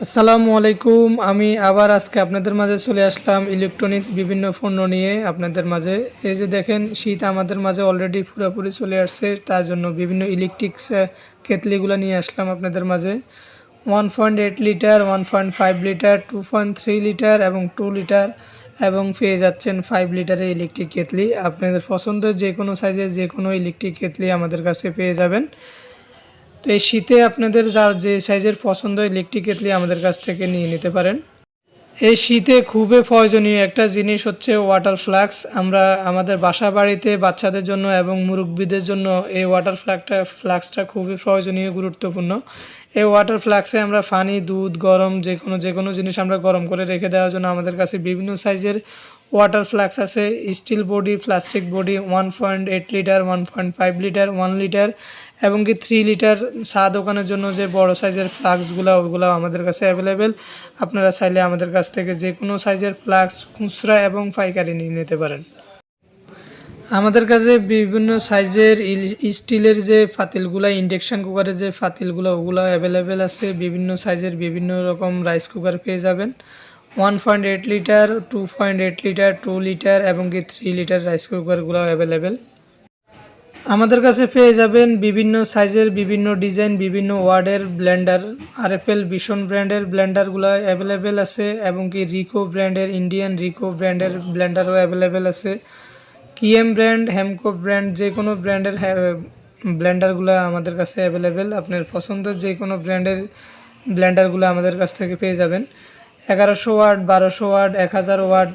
আসসালামু আলাইকুম। আমি আবার আজকে আপনাদের মাঝে চলে আসলাম ইলেকট্রনিক্স বিভিন্ন পণ্য নিয়ে আপনাদের মাঝে। এই যে দেখেন, শীত আমাদের মাঝে অলরেডি পুরোপুরি চলে আসছে, তার জন্য বিভিন্ন ইলেকট্রিক্স কেতলিগুলো নিয়ে আসলাম আপনাদের মাঝে। One point eight litre one point five litre two point three litre এবং টু লিটার এবং পেয়ে যাচ্ছেন ফাইভ লিটারের ইলেকট্রিক কেতলি আপনাদের পছন্দের যে কোনো সাইজের যে কোনো ইলেকট্রিক কেতলি আমাদের কাছে পেয়ে যাবেন। তো এই শীতে আপনাদের যার যে সাইজের পছন্দ ইলেকট্রিক কেটলি আমাদের কাছ থেকে নিয়ে নিতে পারেন। এই শীতে খুবই প্রয়োজনীয় একটা জিনিস হচ্ছে ওয়াটার ফ্লাক্স আমরা আমাদের বাসা বাড়িতে বাচ্চাদের জন্য এবং মুরব্বীদের জন্য এই ওয়াটার ফ্লাক্সটা ফ্লাক্সটা খুবই প্রয়োজনীয়, গুরুত্বপূর্ণ। এই ওয়াটার ফ্লাক্সে আমরা পানি, দুধ, গরম যে কোনো যে কোনো জিনিস আমরা গরম করে রেখে দেওয়ার জন্য আমাদের কাছে বিভিন্ন সাইজের ওয়াটার ফ্লাক্স আছে steel body plastic body one point eight litre one point five litre one litre এবং কি থ্রি লিটার চা দোকানের জন্য যে বড় সাইজের ফ্লাক্সগুলো ওগুলো আমাদের কাছে অ্যাভেলেবেল আপনারা চাইলে আমাদের কাছ থেকে যে কোনো সাইজের ফ্লাক্স খুচরা এবং পাইকারি নিয়ে নিতে পারেন। আমাদের কাছে বিভিন্ন সাইজের স্টিলের যে ফাতিলগুলো ইন্ডাকশান কুকারের যে ফাতিলগুলো ওগুলো অ্যাভেলেবেল আছে। বিভিন্ন সাইজের বিভিন্ন রকম রাইস কুকার পেয়ে যাবেন। One point eight litre two point eight litre two litre এবং কি থ্রি লিটার রাইস কুকারগুলো অ্যাভেলেবেল আমাদের কাছে পেয়ে যাবেন বিভিন্ন সাইজের বিভিন্ন ডিজাইন বিভিন্ন ওয়ার্ডের ব্লেন্ডার আরএফএল ভীষণ ব্র্যান্ডের ব্লেন্ডারগুলো অ্যাভেলেবেল আছে এবং কি রিকো ব্র্যান্ডের ইন্ডিয়ান রিকো ব্র্যান্ডের ব্লেন্ডারও অ্যাভেলেবেল আছে। কিএম ব্র্যান্ড হ্যামকো ব্র্যান্ড যে কোনো ব্র্যান্ডের ব্লেন্ডারগুলো আমাদের কাছে অ্যাভেলেবেল আপনার পছন্দের যে কোনো ব্র্যান্ডের ব্লেন্ডারগুলো আমাদের কাছ থেকে পেয়ে যাবেন। এগারোশো ওয়ার্ড, বারোশো ওয়ার্ড, এক হাজার ওয়ার্ড,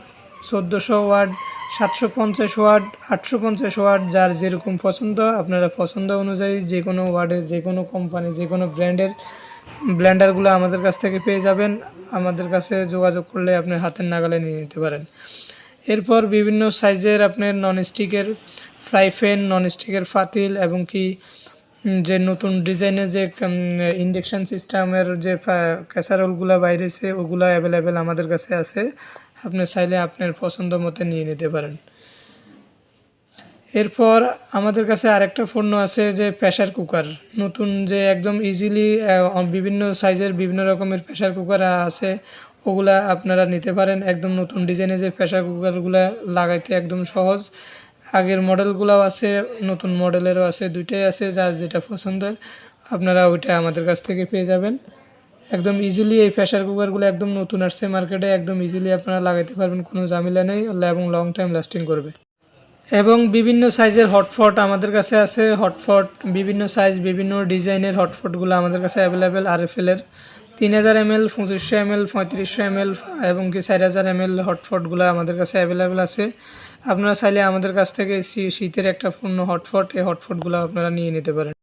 চোদ্দোশো ওয়ার্ড, সাতশো পঞ্চাশ ওয়ার্ড, আটশো পঞ্চাশ ওয়ার্ড, যার যেরকম পছন্দ, আপনারা পছন্দ অনুযায়ী যে কোনো ওয়ার্ডের, যে কোনো কোম্পানি, যে কোনো ব্র্যান্ডের ব্লেন্ডারগুলো আমাদের কাছ থেকে পেয়ে যাবেন। আমাদের কাছে যোগাযোগ করলে আপনার হাতের নাগালে নিয়ে নিতে পারেন। এরপর বিভিন্ন সাইজের আপনার ননস্টিকের ফ্রাই প্যান ননস্টিকের ফাতিল এবং কি যে নতুন ডিজাইনের যে ইন্ডাকশান সিস্টেমের যে ক্যাসারোলগুলো বাইরেছে, ওগুলো অ্যাভেলেবেল আমাদের কাছে আছে। আপনি চাইলে আপনার পছন্দ মতো নিয়ে নিতে পারেন। এরপর আমাদের কাছে আরেকটা পণ্য আছে যে প্রেশার কুকার নতুন যে, একদম ইজিলি বিভিন্ন সাইজের বিভিন্ন রকমের প্রেশার কুকার আছে, ওগুলা আপনারা নিতে পারেন। একদম নতুন ডিজাইনের যে প্রেশার কুকারগুলো লাগাইতে একদম সহজ। আগের মডেলগুলোও আছে, নতুন মডেলেরও আছে, দুইটাই আছে যার যেটা পছন্দের। আপনারা ওইটা আমাদের কাছ থেকে পেয়ে যাবেন। একদম ইজিলি এই প্রেশার কুকারগুলো একদম নতুন আসছে মার্কেটে একদম ইজিলি আপনারা লাগাইতে পারবেন, কোনো ঝামেলা নেই এবং লং টাইম লাস্টিং করবে। এবং বিভিন্ন সাইজের হটফট আমাদের কাছে আছে। হটফট বিভিন্ন সাইজ বিভিন্ন ডিজাইনের হটফটগুলো আমাদের কাছে অ্যাভেলেবেল আর এফ এলের তিন হাজার এম এল, পঁচিশশো এম এল, পঁয়ত্রিশশো এম এল এবং কি চার হাজার এম এল হটফটগুলো আমাদের কাছে অ্যাভেলেবেল আছে। আপনারা চাইলে আমাদের কাছ থেকে শীতের একটা পূর্ণ হটফট, এই হটফটগুলো আপনারা নিয়ে নিতে পারেন।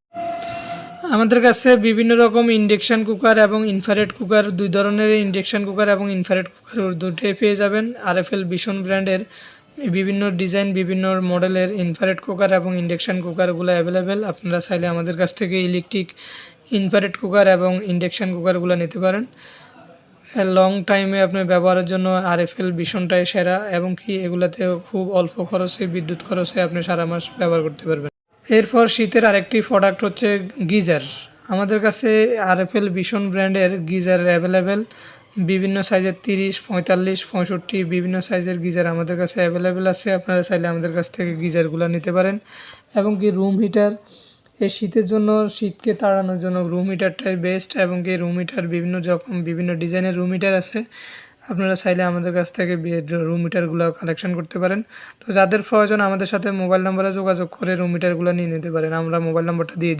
আমাদের কাছে বিভিন্ন রকম ইন্ডাকশান কুকার এবং ইনফারেট কুকার, দুই ধরনের ইন্ডাকশান কুকার এবং ইনফারেট কুকার দুটোই পেয়ে যাবেন। আর এফ এল ভীষণ ব্র্যান্ডের বিভিন্ন ডিজাইন, বিভিন্ন মডেলের ইনফারেট কুকার এবং ইন্ডাকশান কুকারগুলো অ্যাভেলেবেল। আপনারা চাইলে আমাদের কাছ থেকে ইলেকট্রিক ইনফারেট কুকার এবং ইন্ডাকশান কুকারগুলো নিতে পারেন। লং টাইমে আপনার ব্যবহারের জন্য আর এফ এল ভীষণটাই সেরা এবং কি এগুলাতে খুব অল্প খরচে, বিদ্যুৎ খরচে আপনি সারা মাস ব্যবহার করতে পারবেন। এরপর শীতের আরেকটি প্রোডাক্ট হচ্ছে গিজার। আমাদের কাছে আর এফ এল ভীষণ ব্র্যান্ডের গিজার অ্যাভেলেবেল বিভিন্ন সাইজের তিরিশ, পঁয়তাল্লিশ, পঁয়ষট্টি বিভিন্ন সাইজের গিজার আমাদের কাছে অ্যাভেলেবেল আছে। আপনারা চাইলে আমাদের কাছ থেকে গিজারগুলো নিতে পারেন। এবং কি রুম হিটার এই শীতের জন্য শীতকে তাড়ানোর জন্য রুম হিটারটাই বেস্ট এবং এই রুম হিটার বিভিন্ন রকম বিভিন্ন ডিজাইনের রুম হিটার আছে, আপনারা চাইলে আমাদের কাছ থেকে রুম হিটারগুলো কালেকশন করতে পারেন। তো যাদের প্রয়োজন আমাদের সাথে মোবাইল নাম্বারে যোগাযোগ করে রুম মিটারগুলো নিয়ে নিতে পারেন। আমরা মোবাইল নাম্বারটা দিয়ে